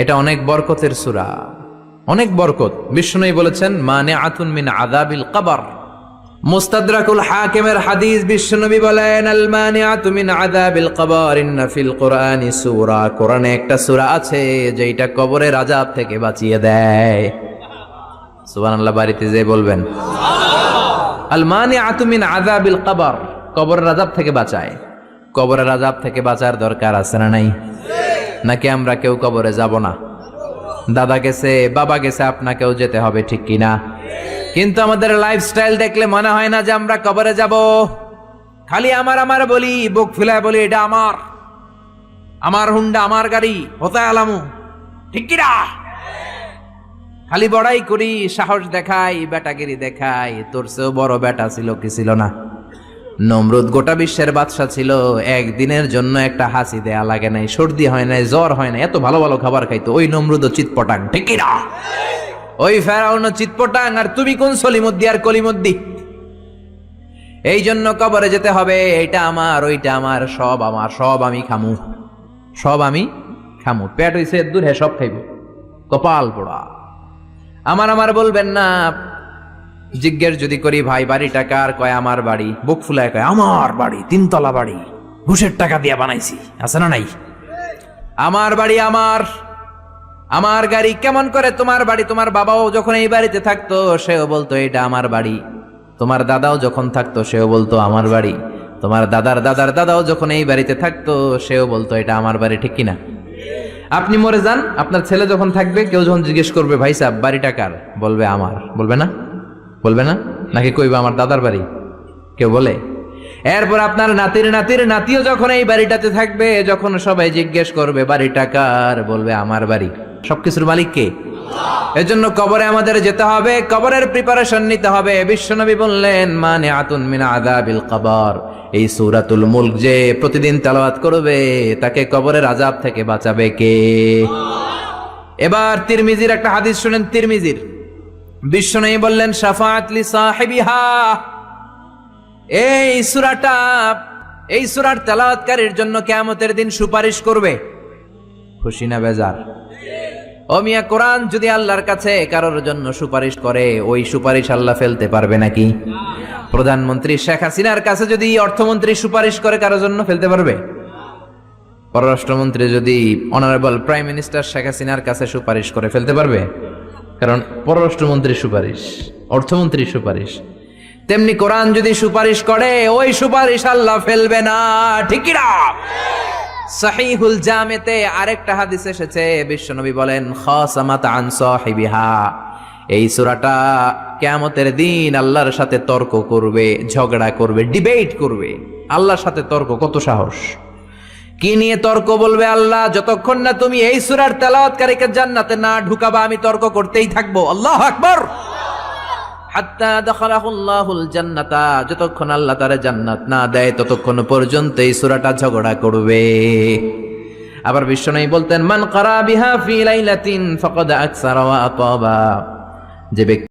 এটা অনেক বরকতের সুরা। অনেক বরকত। বিষ্ণুই বলেছেন মানে আতুন মিন আদাবিল কবর। মুস্তাদরাকুল হাকিমের হাদিস বিশ্বনবী বলেন আল মানিআতু মিন আযাবিল কবর, ইন্না ফিল কুরআনি সূরা। কোরআনে একটা সূরা আছে যেটা কবরের আযাব থেকে বাঁচিয়ে দেয়। সুবহানাল্লাহ, বাড়িতে যে বলবেন। আল মানিআতু মিন আযাবিল কবর। কবরের আযাব থেকে বাঁচায়। কবরের আযাব থেকে বাঁচার দরকার আছে না নাই? নাকি আমরা কেউ কবরে যাব না? দাদা গেছে, বাবা গেছে, আপনাকেও যেতে হবে, ঠিক কিনা? কিন্তু আমাদের লাইফস্টাইল দেখলে মনে হয় না যে আমরা কবরে যাব। খালি আমার আমার বলি, বুক ফিলায় বলি, এটা আমার। আমার হুন্ডা, আমার গাড়ি হতে আলামু? ঠিক কিনা? খালি বড়াই করি, সাহস দেখাই, বেটাগিরি দেখাই, তোর চেয়েও বড় বেটা ছিল কি ছিল না? নমরুদ গোটা বিশ্বের বাদশা ছিল। একদিনের জন্য একটা হাসি দেয়া লাগে নাই, সর্দি হয় নাই, জ্বর হয় না এত ভালো ভালো খাবার খাইতো। ওই নমরুদ চিৎপটাং, ঠিক না ওই ফেরাউন চিৎপটাং, আর তুমি কোন সলিমুদ্দি আর কলিমুদ্দি? এই জন্য কবরে যেতে হবে এটা আমার, ওইটা আমার, সব আমার, সব আমি খামু। সব আমি খামু। পেট হইছে দূর হ্যাঁ সব খাইব। কপাল পোড়া। আমার আমার বলবেন না জিজ্ঞেস যদি করি, ভাই, বাড়িটা কার? কয়, আমার বাড়ি। বুক ফুলায় কয়, আমার বাড়ি, তিনতলা বাড়ি। ঘুষের টাকা দিয়া বানাইছি। আছে না নাই? আমার বাড়ি আমার। আমার গাড়ি কেমন করে তোমার বাড়ি? তোমার বাবাও যখন এই বাড়িতে থাকতো, সেও বলতো, এটা আমার বাড়ি। তোমার দাদাও যখন থাকতো, সেও বলতো, আমার বাড়ি। তোমার দাদার দাদার দাদাও যখন এই বাড়িতে থাকতো, সেও বলতো, এটা আমার বাড়ি। ঠিক কিনা? আপনি মরে যান। আপনার ছেলে যখন থাকবে, কেউ যখন জিজ্ঞেস করবে, ভাই সাহেব, বাড়িটা কার? বলবে, আমার। বলবে না? বলবে না? নাকি কইবে আমার দাদার বাড়ি? কেউ বলে? এরপর আপনার নাতির নাতির নাতিও যখন এই বাড়িটাতে থাকবে, যখন সবাই জিজ্ঞেস করবে, বাড়িটা কার? বলবে, আমার বাড়ি। সবকিছুর মালিক কে? এজন্য কবরে আমাদের যেতে হবে, কবরের প্রিপারেশন নিতে হবে। বিশ্বনবী বললেন মানে আতুন মিনা আদাবিল কবর। এই সূরাতুল মুলক যে প্রতিদিন তেলাওয়াত করবে, তাকে কবরের আজাব থেকে বাঁচাবে কে? এবার তিরমিজির একটা হাদিস শুনেন, তিরমিজির। বিশ্বনবী বললেন, শাফাআত লি সাহিবিহা। এই সূরাটা, এই সূরার তেলাওয়াতকারীর জন্য কিয়ামতের দিন সুপারিশ করবে। খুশি না বেজার? ও মিয়া, কোরআন যদি আল্লাহর কাছে কারোর জন্য সুপারিশ করে, ওই সুপারিশ আল্লাহ ফেলতে পারবে নাকি? প্রধানমন্ত্রী শেখ হাসিনার কাছে যদি অর্থমন্ত্রী সুপারিশ করে, কারোর জন্য ফেলতে পারবে? পররাষ্ট্রমন্ত্রী যদি অনারেবল প্রাইম মিনিস্টার শেখ হাসিনার কাছে সুপারিশ করে ফেলতে পারবে? কারণ পররাষ্ট্রমন্ত্রীর সুপারিশ, অর্থমন্ত্রীর সুপারিশ। তেমনি কোরআন যদি সুপারিশ করে, ওই সুপারিশ আল্লাহ ফেলবে না। ঠিকই না সহিহুল জামেতে আরেকটা হাদিস এসেছে, বিশ্বনবী বলেন, খাসামাত আন সাহিবিহা। এই সূরাটা কিয়ামতের দিন আল্লাহর সাথে তর্ক করবে, ঝগড়া করবে ডিবেট করবে। আল্লাহর সাথে তর্ক কত সাহস? কি নিয়ে তর্ক বলবে আল্লাহ? যতক্ষণ না তুমি এই সূরার তেলাওয়াতকারীকে জান্নাতে না ঢুকাবা, আমি তর্ক করতেই থাকব। আল্লাহু আকবার! জান্নাতা, যতক্ষণ আল্লাহ তারে জান্নাত না দেয়, ততক্ষণ পর্যন্ত এই সূরাটা ঝগড়া করবে। আবার বিশ্বনবী বলতেন, মান কারা বিহা ফি লাইলাতিন, ফাকাদ আকসারা ওয়া আতাবা। যে ব্যক্তি